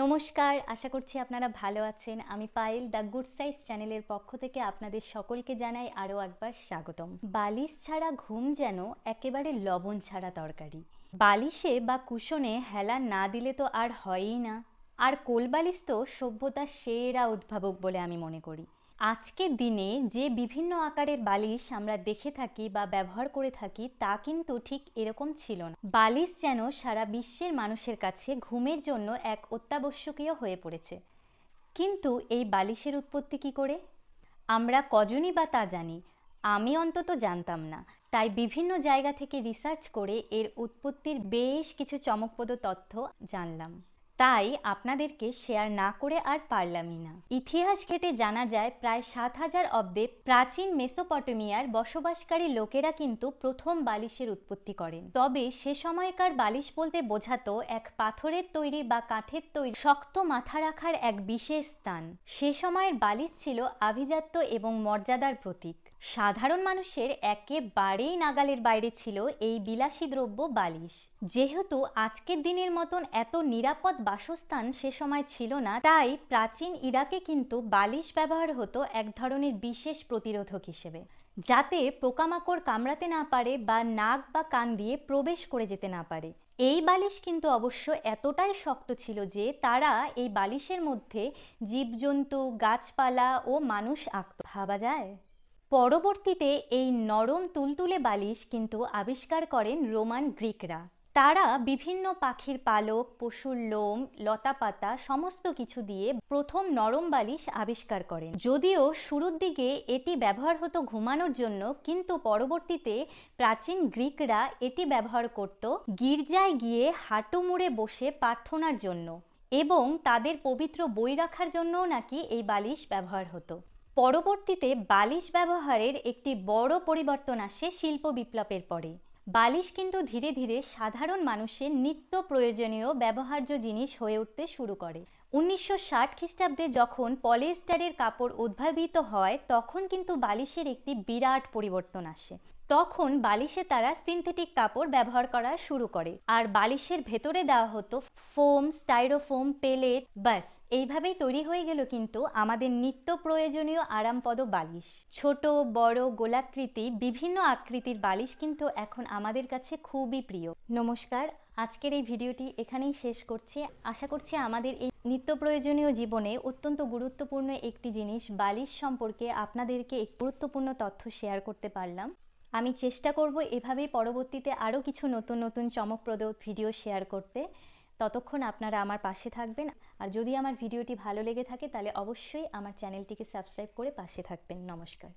নমস্কার, আশা করছি আপনারা ভালো আছেন। আমি পায়েল দ্য গুড সাইজ চ্যানেলের পক্ষ থেকে আপনাদের সকলকে জানাই আরও একবার স্বাগতম। বালিশ ছাড়া ঘুম যেন একেবারে লবণ ছাড়া তরকারি। বালিশে বা কুশনে হেলা না দিলে তো আর হয়ই না। আর কোলবালিশ তো সভ্যতার সেরা উদ্ভাবক বলে আমি মনে করি। আজকের দিনে যে বিভিন্ন আকারের বালিশ আমরা দেখে থাকি বা ব্যবহার করে থাকি, তা কিন্তু ঠিক এরকম ছিল না। বালিশ যেন সারা বিশ্বের মানুষের কাছে ঘুমের জন্য এক অত্যাবশ্যকীয় হয়ে পড়েছে। কিন্তু এই বালিশের উৎপত্তি কি করে? আমরা কজনই বা তা জানি, আমি অন্তত জানতাম না। তাই বিভিন্ন জায়গা থেকে রিসার্চ করে এর উৎপত্তির বেশ কিছু চমকপ্রদ তথ্য জানলাম। তাই আপনাদেরকে শেয়ার না করে আর পারলামই না। ইতিহাস ঘেটে জানা যায়, প্রায় সাত হাজার অব্দে প্রাচীন মেসোপটেমিয়ার বসবাসকারী লোকেরা কিন্তু প্রথম বালিশের উৎপত্তি করেন। তবে সে সময়কার বালিশ বলতে বোঝাতো এক পাথরের তৈরি বা কাঠের তৈরি শক্ত মাথা রাখার এক বিশেষ স্থান। সে সময়ের বালিশ ছিল আভিজাত্য এবং মর্যাদার প্রতীক। সাধারণ মানুষের একেবারেই নাগালের বাইরে ছিল এই বিলাসী দ্রব্য বালিশ। যেহেতু আজকের দিনের মতন এত নিরাপদ বাসস্থান সে সময় ছিল না, তাই প্রাচীন ইরাকে কিন্তু বালিশ ব্যবহার হতো এক ধরনের বিশেষ প্রতিরোধক হিসেবে, যাতে পোকামাকড় কামড়াতে না পারে বা নাক বা কান দিয়ে প্রবেশ করে যেতে না পারে। এই বালিশ কিন্তু অবশ্য এতটাই শক্ত ছিল যে তারা এই বালিশের মধ্যে জীবজন্তু, গাছপালা ও মানুষ আঁকত। ভাবা যায়? পরবর্তীতে এই নরম তুলতুলে বালিশ কিন্তু আবিষ্কার করেন রোমান গ্রিকরা। তারা বিভিন্ন পাখির পালক, পশুর লোম, লতাপাতা সমস্ত কিছু দিয়ে প্রথম নরম বালিশ আবিষ্কার করেন। যদিও শুরুর দিকে এটি ব্যবহার হতো ঘুমানোর জন্য, কিন্তু পরবর্তীতে প্রাচীন গ্রিকরা এটি ব্যবহার করত গির্জায় গিয়ে হাঁটু মুড়ে বসে প্রার্থনার জন্য এবং তাদের পবিত্র বই রাখার জন্যও নাকি এই বালিশ ব্যবহার হতো। পরবর্তীতে বালিশ ব্যবহারের একটি বড় পরিবর্তন আসে শিল্প বিপ্লবের পরে। বালিশ কিন্তু ধীরে ধীরে সাধারণ মানুষের নিত্য প্রয়োজনীয় ব্যবহার্য জিনিস হয়ে উঠতে শুরু করে। উনিশশো ষাট খ্রিস্টাব্দে যখন পলিয়েস্টারের কাপড় উদ্ভাবিত হয়, তখন কিন্তু বালিশের একটি বিরাট পরিবর্তন আসে। তখন বালিশে তারা সিনথেটিক কাপড় ব্যবহার করা শুরু করে। আর বালিশের ভেতরে দেওয়া হতো ফোম, স্টাইরোফোম, পেলেট বাস এইভাবেই তৈরি হয়ে গেল কিন্তু আমাদের নিত্য প্রয়োজনীয় আরামপদ বালিশ। ছোট, বড় গোলাকৃতি, বিভিন্ন আকৃতির বালিশ কিন্তু এখন আমাদের কাছে খুবই প্রিয়। নমস্কার, আজকের এই ভিডিওটি এখানেই শেষ করছি। আশা করছি আমাদের এই নিত্য প্রয়োজনীয় জীবনে অত্যন্ত গুরুত্বপূর্ণ একটি জিনিস বালিশ সম্পর্কে আপনাদেরকে এক গুরুত্বপূর্ণ তথ্য শেয়ার করতে পারলাম। আমি চেষ্টা করব এভাবেই পরবর্তীতে আরও কিছু নতুন নতুন চমকপ্রদ ভিডিও শেয়ার করতে। ততক্ষণ আপনারা আমার পাশে থাকবেন। আর যদি আমার ভিডিওটি ভালো লেগে থাকে, তাহলে অবশ্যই আমার চ্যানেলটিকে সাবস্ক্রাইব করে পাশে থাকবেন। নমস্কার।